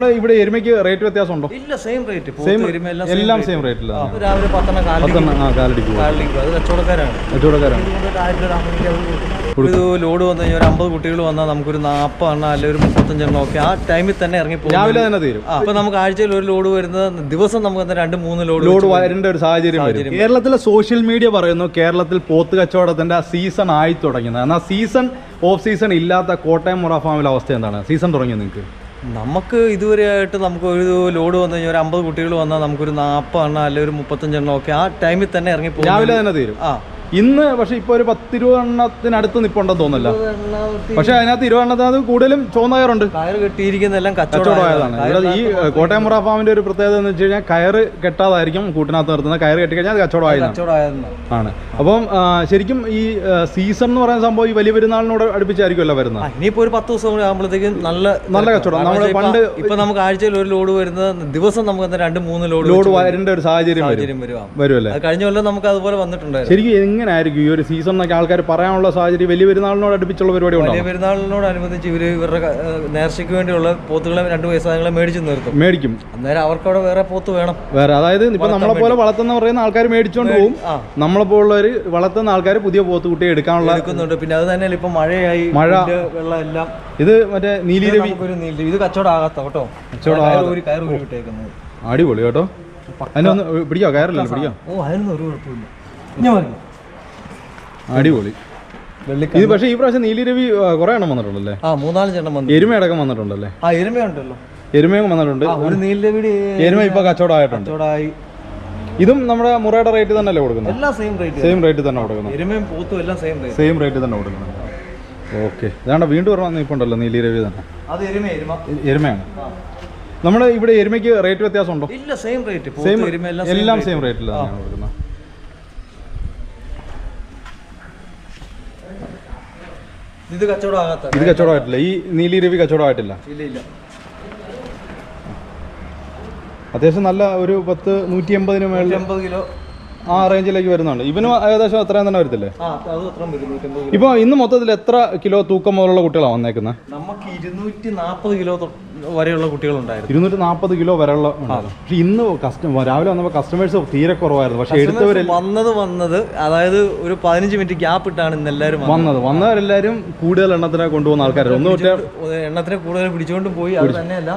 ഇവിടെ എരുമയ്ക്ക് റേറ്റ് വ്യത്യാസം ഉണ്ടോ ഇല്ല സെയിം റേറ്റ് സെയിം എല്ലാം എല്ലാം സെയിം റേറ്റ് ആ, അപ്പൊ രാവിലെ പത്തെണ്ണം കാലടിക്കും. അത് കച്ചവടക്കാരാണ്. കച്ചവടക്കാരാണ്. ഇത് ലോഡ് വന്നു കഴിഞ്ഞാൽ ഒരു അമ്പത് കുട്ടികൾ വന്നാൽ നമുക്കൊരു നാൽപ്പത് എണ്ണം അല്ലെങ്കിൽ ഒരു മുപ്പത്തഞ്ചെണ്ണം ഒക്കെ ആ ടൈമിൽ തന്നെ ഇറങ്ങി പോകും. രാവിലെ തന്നെ തീരും. അപ്പൊ നമുക്ക് ആഴ്ചയിൽ ഒരു ലോഡ് വരുന്നത് ദിവസം നമുക്ക് രണ്ട് മൂന്ന് ലോഡ് ലോഡ് വരേണ്ട ഒരു സാഹചര്യം കേരളത്തിലെ സോഷ്യൽ മീഡിയ പറയുന്നു കേരളത്തിൽ പോത്ത് കച്ചവടത്തിന്റെ സീസൺ ആയി തുടങ്ങുന്നത്. എന്നാൽ സീസൺ ഓഫ് സീസൺ ഇല്ലാത്ത കോട്ടയം മുറ ഫാമിലെ അവസ്ഥ എന്താണ്? സീസൺ തുടങ്ങിയത് നിങ്ങൾക്ക്? നമുക്ക് ഇതുവരെയായിട്ട് നമുക്ക് ഒരു ലോഡ് വന്നു കഴിഞ്ഞാൽ ഒരു അമ്പത് കുട്ടികൾ വന്നാൽ നമുക്കൊരു നാൽപ്പത് എണ്ണം അല്ലെങ്കിൽ ഒരു മുപ്പത്തഞ്ചെണ്ണം ഒക്കെ ആ ടൈമിൽ തന്നെ ഇറങ്ങി പോകും രാവിലെ തന്നെ തീരും. ആ. ഇന്ന് പക്ഷെ ഇപ്പൊ ഒരു പത്തിരുവെണ്ണത്തിനടുത്ത് നിപ്പുണ്ടെന്ന് തോന്നില്ല പക്ഷെ അതിനകത്ത് ഇരുവെണ്ണത്തിനകത്ത് കൂടുതലും ചുവന്ന കയറുണ്ട് കയറ് കെട്ടിയിരിക്കുന്നതെല്ലാം കച്ചവടമായതാണ്. ഇവിടെ ഈ കോട്ടയം മുറ ഫാമിന്റെ ഒരു പ്രത്യേകത എന്ന് വെച്ച് കഴിഞ്ഞാൽ കയറ് കെട്ടാതായിരിക്കും കൂട്ടിനകത്ത് നിർത്തുന്നത്. കയറ് കെട്ടി കഴിഞ്ഞാൽ അത് കച്ചവടമായതാണ്. ആണ്. അപ്പം ശരിക്കും ഈ സീസൺ എന്ന് പറയുന്ന സംഭവം ഈ വലിയ പെരുന്നാളിനോട് അടുപ്പിച്ചായിരിക്കുമല്ലോ വരുന്നത്. ഇനിയിപ്പോ ഒരു പത്ത് ദിവസം കൂടി ആകുമ്പോഴത്തേക്കും നല്ല നല്ല കച്ചവടം. നമ്മൾ നമ്മൾ പണ്ട് ഇപ്പൊ- നമുക്ക് ആഴ്ചയിൽ ഒരു ലോഡ് വരുന്നത് ദിവസം നമുക്ക് രണ്ട് മൂന്ന് ലോഡ് ലോഡ് വരേണ്ട ഒരു സാഹചര്യം വരും. വരുമല്ലേ കഴിഞ്ഞ കൊല്ലം നമുക്ക് അതുപോലെ വന്നിട്ടുണ്ടായിരുന്നു. ശരിക്കും എങ്ങനെയായിരിക്കും ഈ ഒരു സീസൺ എന്നൊക്കെ ആൾക്കാർ പറയാനുള്ള സാഹചര്യം വലിയ പെരുന്നാളിനോട് അടുപ്പിച്ചുള്ള പരിപാടി വലിയ പെരുന്നാളിനോടനുബന്ധിച്ച് ഇവർ ഇവരുടെ നേർച്ചയ്ക്ക് വേണ്ടിയുള്ള പോത്തുകളെ രണ്ട് വയസ്സായങ്ങളെ മേടിച്ചു നിർത്തും. മേടിക്കും. അന്നേരം അവർക്ക് വേറെ പോത്ത് വേണം. വേറെ അതായത് ഇപ്പൊ നമ്മളെ പോലെ വളർത്തുന്ന പറയുന്ന ആൾക്കാർ മേടിച്ചോണ്ട് പോകും നമ്മളെ പോലുള്ളവർ വളർത്തുന്ന ആൾക്കാർ പുതിയ പോത്തുകുട്ടിയെ എടുക്കാനുള്ള എടുക്കുന്നുണ്ട്. പിന്നെ അത് തന്നെയല്ല ഇപ്പൊ മഴയായി മഴ. വെള്ളം എല്ലാം. ഇത് മറ്റേ നീലിരവി ഒരു ഇത് കച്ചവടം ആകാത്ത കേട്ടോ കച്ചവടം ഊരി കയറ് വിട്ടേക്കുന്നത്. അടിപൊളി കേട്ടോ. അതിനൊന്ന് പിടിക്കോ കയറില്ല പിടിക്കോ? ഓ അതിനൊന്നും ഒരു കുഴപ്പമില്ല ഞാൻ പറഞ്ഞു അടിപൊളി. ഇത് പക്ഷേ ഈ പ്രാവശ്യം നീലിരവി കുറെ എണ്ണം വന്നിട്ടുണ്ടല്ലേ? ആ മൂന്നാൽ ചെണ്ണം വന്നു എരുമയടക്കം വന്നിട്ടുണ്ടല്ലേ? ആ എരുമയുണ്ടല്ലോ. എരുമയും വന്നിട്ടുണ്ട്. ഒരു എരുമ ഇപ്പൊ കച്ചവടമായിട്ടുണ്ട്. കച്ചവടമായി. ഇതും നമ്മുടെ മുറയുടെ റേറ്റ് തന്നെ അല്ലേ കൊടുക്കുന്നത്? എല്ലാം സെയിം റേറ്റ് സെയിം റേറ്റ് തന്നെ കൊടുക്കുന്നത്. എരുമയും പോത്തും എല്ലാം സെയിം റേറ്റ് സെയിം റേറ്റ് തന്നെ കൊടുക്കുന്നത്. ഓക്കെ ഇതാണ്ട് വീണ്ടും ഇപ്പം ഉണ്ടല്ലോ നീലിരവി തന്നെ. അത് എരുമ. എരുമ എരുമയാണ്. നമ്മുടെ ഇവിടെ എരുമയ്ക്ക് റേറ്റ് വ്യത്യാസം ഉണ്ടോ ഇല്ല സെയിം റേറ്റ് സെയിം എല്ലാം എല്ലാം സെയിം തന്നെയാണ് കൊടുക്കുന്നത്. ഇത് കച്ചവടമാകാത്ത ഇത് കച്ചവടമായിട്ടില്ല ഈ നീലിരവി കച്ചവടമായിട്ടില്ല ഇല്ല ഇല്ല. അത്യാവശ്യം നല്ല ഒരു പത്ത് നൂറ്റി എൺപതിന് മേളിൽ എൺപത് കിലോ. ആ റേഞ്ചിലേക്ക് വരുന്നുണ്ട്. ഇവനും ഏകദേശം അത്രയും തന്നെ വരത്തില്ലേ? ഇപ്പൊ ഇന്ന് മൊത്തത്തിൽ എത്ര കിലോ തൂക്കം മുതലുള്ള കുട്ടികളാണ് വന്നേക്കുന്നത് നമുക്ക് ഇരുന്നൂറ്റി നാൽപ്പത് കിലോ വരെയുള്ള കുട്ടികളുണ്ടായിരുന്നു. ഇരുന്നൂറ്റി നാൽപ്പത് കിലോ വരെയുള്ള പക്ഷേ ഇന്ന് കസ്റ്റമർ രാവിലെ വന്നപ്പോൾ കസ്റ്റമേഴ്സ് തീരെ കുറവായിരുന്നു. പക്ഷേ എടുത്തവർ വന്നത് വന്നത് അതായത് ഒരു പതിനഞ്ച് മിനിറ്റ് ഗ്യാപ്പ് ഇട്ടാണ് ഇന്ന് എല്ലാവരും വന്നത്. വന്നവരെല്ലാവരും കൂടുതൽ എണ്ണത്തിനെ കൊണ്ടുപോകുന്ന ആൾക്കാരായിരുന്നു ഒന്ന് എണ്ണത്തിനെ കൂടുതൽ പിടിച്ചുകൊണ്ട് പോയി. അത് തന്നെയല്ല.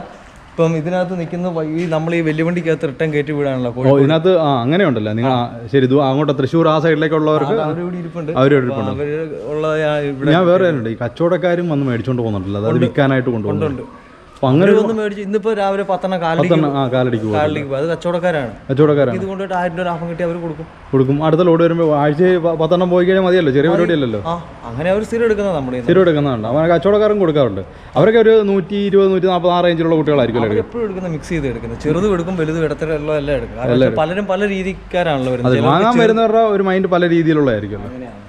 ഇപ്പം ഇതിനകത്ത് നിൽക്കുന്ന ഈ നമ്മൾ ഈ വലിയ വണ്ടിക്കകത്ത് റിട്ടേൺ കയറ്റി വിടാണല്ലോ ഓ ഇതിനകത്ത് ആ അങ്ങനെയുണ്ടല്ലോ. നിങ്ങൾ ശരി ഇത് അങ്ങോട്ട് തൃശ്ശൂർ ആ സൈഡിലേക്കുള്ളവർക്ക് അവരിവിടെ ഇരിപ്പുണ്ട്. അവർ അപ്പൊ അവർ ഉള്ള ഞാൻ വേറെ ഈ കച്ചവടക്കാരും വന്ന് മേടിച്ചോണ്ട് പോകുന്നുണ്ടല്ലോ. അതായത് വിൽക്കാനായിട്ട് കൊണ്ടുപോകുന്നുണ്ട്. അങ്ങനെ വന്ന് മേടിച്ച് ഇന്നിപ്പോ രാവിലെ പത്തെണ്ണം പത്തെണ്ണം ആ കാലടിക്ക് പോകും. കാലിലേക്ക് പോകും. അത് കച്ചവടക്കാരാണ്. കച്ചവടക്കാരാണ്. ഇത് കൊണ്ടിട്ട് ആയിരം രൂപ ലാഭം കിട്ടി അവർ കൊടുക്കും. കൊടുക്കും. അടുത്ത ലോഡ് വരുമ്പോൾ ആഴ്ച പത്തെണ്ണം പോയി കഴിഞ്ഞാൽ മതിയല്ലോ? ചെറിയ പരിപാടി അല്ലല്ലോ അങ്ങനെ അവർ സ്ഥിരം എടുക്കുന്നത് നമ്മുടെ. സ്ഥിരം എടുക്കുന്നതാണ് അവൻ കച്ചവടക്കാരും കൊടുക്കാറുണ്ട്. അവരൊക്കെ ഒരു നൂറ്റി ഇരുപത് നൂറ്റി നാൽപ്പത് ആ റേഞ്ചിലുള്ള കുട്ടികളായിരിക്കും എപ്പോഴും എടുക്കുന്ന മിക്സ് ചെയ്ത് എടുക്കുന്നത്. ചെറുതും എടുക്കും വലുതും ഇടത്തരമുള്ള എല്ലാം എടുക്കും. പലരും പല രീതിക്കാരാണല്ലോ വരുന്നത്. വാങ്ങാൻ വരുന്നവരുടെ ഒരു മൈൻഡ് പല രീതിയിലുള്ളതായിരിക്കും. അങ്ങനെയാണ്.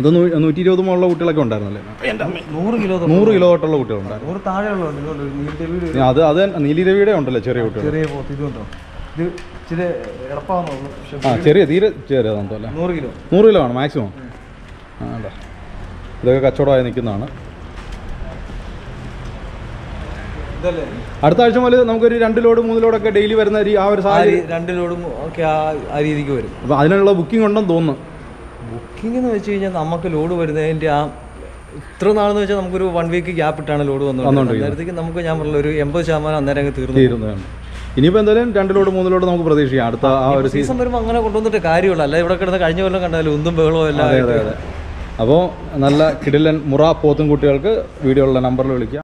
ഇത് നൂറ്റി ഇരുപത് മുകളിലുള്ള കുട്ടികളൊക്കെ ഉണ്ടായിരുന്നല്ലേ? നൂറ് കിലോ നൂറ് കിലോ തൊട്ടുള്ള കുട്ടികളുണ്ടായിരുന്നു നൂറ് ഇനി അത് അത് നീലിരവിയുടെ ഉണ്ടല്ലോ ചെറിയ കുട്ടികൾ. ചെറിയ ഇതുണ്ടോ? ഇത് ഇച്ചിരി എളുപ്പമാണെന്നുള്ളൂ ആ ചെറിയ തീരെ ചെറിയതാണെന്ന് തോന്നുന്നു നൂറ് കിലോ. നൂറ് കിലോ ആണ് മാക്സിമം. ആ ഇതൊക്കെ കച്ചവടമായി നിൽക്കുന്നതാണ്. അടുത്ത ആഴ്ച മുതൽ നമുക്കൊരു രണ്ട് ലോഡ് മൂന്ന് ലോഡ് ഒക്കെ ഡെയിലി വരുന്ന ആ ഒരു സാഹചര്യം രണ്ട് ലോഡും ഒക്കെ ആ ആ രീതിക്ക് വരും. അപ്പോൾ അതിനുള്ള ബുക്കിംഗ് ഉണ്ടെന്ന് തോന്നുന്നു. ബുക്കിംഗ് എന്ന് വെച്ച് കഴിഞ്ഞാൽ നമുക്ക് ലോഡ് വരുന്നതിന്റെ ആ ഇത്ര നാളെന്ന് വെച്ചാൽ നമുക്കൊരു വൺ വീക്ക് ഗ്യാപ്പ് ഇട്ടാണ് ലോഡ് വന്നത് അന്നേരത്തേക്ക് നമുക്ക് ഞാൻ പറഞ്ഞ ഒരു എൺപത് ശതമാനം അന്നേരം അങ്ങ് തീർന്നു. തീരുന്നതാണ്. ഇനിയിപ്പോൾ എന്തായാലും രണ്ട് ലോഡ് മൂന്ന് ലോഡ് നമുക്ക് പ്രതീക്ഷിക്കാം. അടുത്ത ആ ഒരു സീസൺ വരുമ്പോൾ അങ്ങനെ കൊണ്ടുവന്നിട്ട് കാര്യമില്ല അല്ല ഇവിടെ കിടന്ന് കഴിഞ്ഞ കൊല്ലം കണ്ടാലും ഒന്നും അതെ അതെ അപ്പോൾ നല്ല കിടിലൻ മുറ പോത്തും കുട്ടികൾക്ക് വീഡിയോയുള്ള നമ്പറിൽ വിളിക്കുക